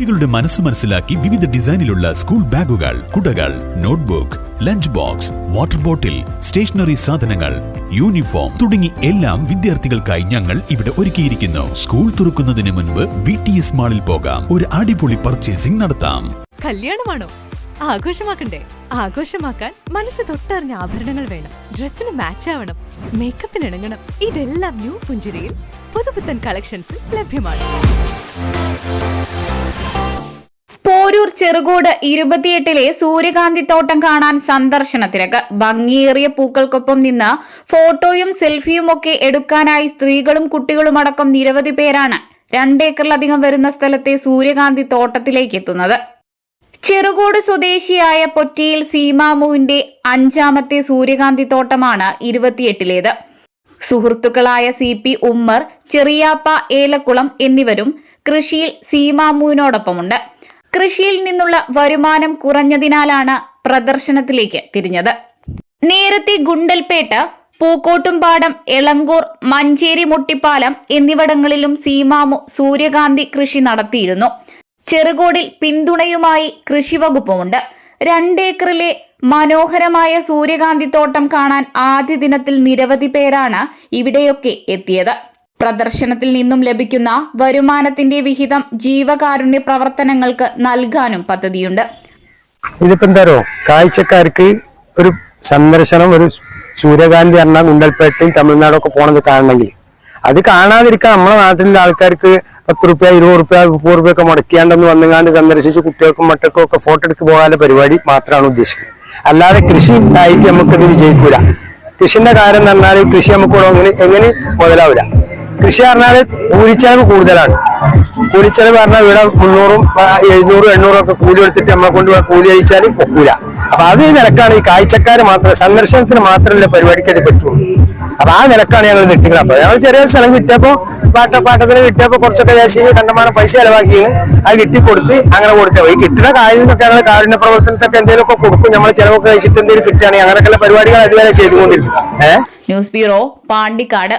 കുട്ടികളുടെ മനസ്സ് മനസ്സിലാക്കി വിവിധ ഡിസൈനിലുള്ള സ്കൂൾ ബാഗുകൾ കുടകൾ notebook lunch box water bottle stationery സാധനങ്ങൾ യൂണിഫോം തുടങ്ങി എല്ലാം വിദ്യാർത്ഥികൾക്കായി ഞങ്ങൾ ഇവിടെ ഒരുക്കിയിരിക്കുന്നു. സ്കൂൾ തുറക്കുന്നതിന് മുൻപ് വി ടി എസ് മാളിൽ പോകാം. ഒരു അടിപൊളി പർച്ചേസിംഗ് നടത്താം. കല്യാണമാണോ? ആഘോഷമാക്കണ്ടേ? ആഘോഷമാക്കാൻ മനസ്സ് തൊട്ടറിഞ്ഞ ആഭരണങ്ങൾ വേണം. ഡ്രസ്സിന് മാച്ച് ആവണം. മേക്കപ്പിന് ഇണങ്ങണം. ഇതെല്ലാം ന്യൂ പുഞ്ചിരിയിൽ പുതുപുത്തൻ കളക്ഷൻസിൽ ലഭ്യമാണ്. പോരൂർ ചെറുകോട് ഇരുപത്തിയെട്ടിലെ സൂര്യകാന്തി തോട്ടം കാണാൻ സന്ദർശനത്തിനക്ക് ഭംഗിയേറിയ പൂക്കൾക്കൊപ്പം നിന്ന് ഫോട്ടോയും സെൽഫിയും ഒക്കെ എടുക്കാനായി സ്ത്രീകളും കുട്ടികളും അടക്കം നിരവധി പേരാണ് രണ്ടേക്കറിലധികം വരുന്ന സ്ഥലത്തെ സൂര്യകാന്തി തോട്ടത്തിലേക്ക് എത്തുന്നത്. ചെറുകോട് സ്വദേശിയായ പൊറ്റിയിൽ സീമാമുവിന്റെ അഞ്ചാമത്തെ സൂര്യകാന്തി തോട്ടമാണ് ഇരുപത്തിയെട്ടിലേത്. സുഹൃത്തുക്കളായ സി പി ഉമ്മർ ചെറിയാപ്പ ഏലക്കുളം എന്നിവരും കൃഷിയിൽ സീമാമുവിനോടൊപ്പമുണ്ട്. കൃഷിയിൽ നിന്നുള്ള വരുമാനം കുറഞ്ഞതിനാലാണ് പ്രദർശനത്തിലേക്ക് തിരിഞ്ഞത്. നേരത്തെ ഗുണ്ടൽപേട്ട് പൂക്കോട്ടുംപാടം എളങ്കൂർ മഞ്ചേരി മുട്ടിപ്പാലം എന്നിവിടങ്ങളിലും സീമാമു സൂര്യകാന്തി കൃഷി നടത്തിയിരുന്നു. ചെറുകോടിൽ പിന്തുണയുമായി കൃഷിവകുപ്പുമുണ്ട് രണ്ടേക്കറിലെ മനോഹരമായ സൂര്യകാന്തി തോട്ടം കാണാൻ ആദ്യ ദിനത്തിൽ നിരവധി പേരാണ് ഇവിടെയൊക്കെ എത്തിയത്. പ്രദർശനത്തിൽ നിന്നും ലഭിക്കുന്ന വരുമാനത്തിന്റെ വിഹിതം ജീവകാരുണ്യ പ്രവർത്തനങ്ങൾക്ക് നൽകാനും പദ്ധതിയുണ്ട്. ഇതിപ്പോ എന്താരോ കാഴ്ചക്കാർക്ക് ഒരു സന്ദർശനം ഒരു സൂര്യകാന്തി എറണാകുളം ഗുണ്ടൽപേട്ടയും തമിഴ്നാടൊക്കെ പോണത് കാണണമെങ്കിൽ. അത് കാണാതിരിക്കാൻ നമ്മളെ നാട്ടിലുള്ള ആൾക്കാർക്ക് പത്ത് റുപ്യ ഇരുപത് റുപ്യ മുപ്പത് റുപ്യ ഒക്കെ മുടക്കിയാണ്ടെന്ന് വന്നുകാണ്ട് സന്ദർശിച്ച് കുട്ടികൾക്കും മറ്റൊക്കെ ഒക്കെ ഫോട്ടോ എടുത്ത് പോകാനുള്ള പരിപാടി മാത്രമാണ് ഉദ്ദേശിക്കുന്നത്. അല്ലാതെ കൃഷി ആയിട്ട് നമുക്കത് വിജയിക്കൂല. കൃഷിന്റെ കാര്യം എന്ന് പറഞ്ഞാൽ കൃഷി നമുക്ക് എങ്ങനെ എങ്ങനെ മുതലാവില്ല. കൃഷി പറഞ്ഞാൽ കൂലിച്ചെലവ് കൂടുതലാണ്. കൂലിച്ചെലവ് പറഞ്ഞാൽ ഇവിടെ മുന്നൂറും എഴുന്നൂറും എണ്ണൂറും ഒക്കെ കൂലി എടുത്തിട്ട് നമ്മളെ കൊണ്ട് കൂലി അയച്ചാൽ ഒക്കൂല അപ്പൊ അത് നിലക്കാണ് ഈ കാഴ്ചക്കാര് മാത്രം സന്ദർശനത്തിന് മാത്രമല്ല പരിപാടിക്ക് അത് പറ്റുള്ളൂ. അപ്പൊ ആ നിലക്കാണ് ഞങ്ങൾ നിൽക്കുന്നത് അപ്പൊ ഞങ്ങൾ ചെറിയ സ്ഥലം കിട്ടിയപ്പോ പാട്ട പാട്ടത്തിന് കിട്ടിയപ്പോ കുറച്ചൊക്കെ ജാസിന് കണ്ടമാനം പൈസ ചെലവാക്കിയാണ്. അത് കിട്ടിക്കൊടുത്ത് അങ്ങനെ കൊടുക്കുക ഈ കിട്ടുന്ന കാര്യങ്ങളൊക്കെ ഞങ്ങൾ കാരുണ്യ പ്രവർത്തനത്തൊക്കെ എന്തെങ്കിലുമൊക്കെ കൊടുക്കും. നമ്മൾ ചിലവൊക്കെ കഴിച്ചിട്ട് എന്തെങ്കിലും കിട്ടുകയാണെങ്കിൽ അങ്ങനെയൊക്കെയുള്ള പരിപാടികൾ അതുവരെ ചെയ്തുകൊണ്ടിരുന്നു ഏഹ് ന്യൂസ് ബ്യൂറോ പാണ്ടിക്കാട്.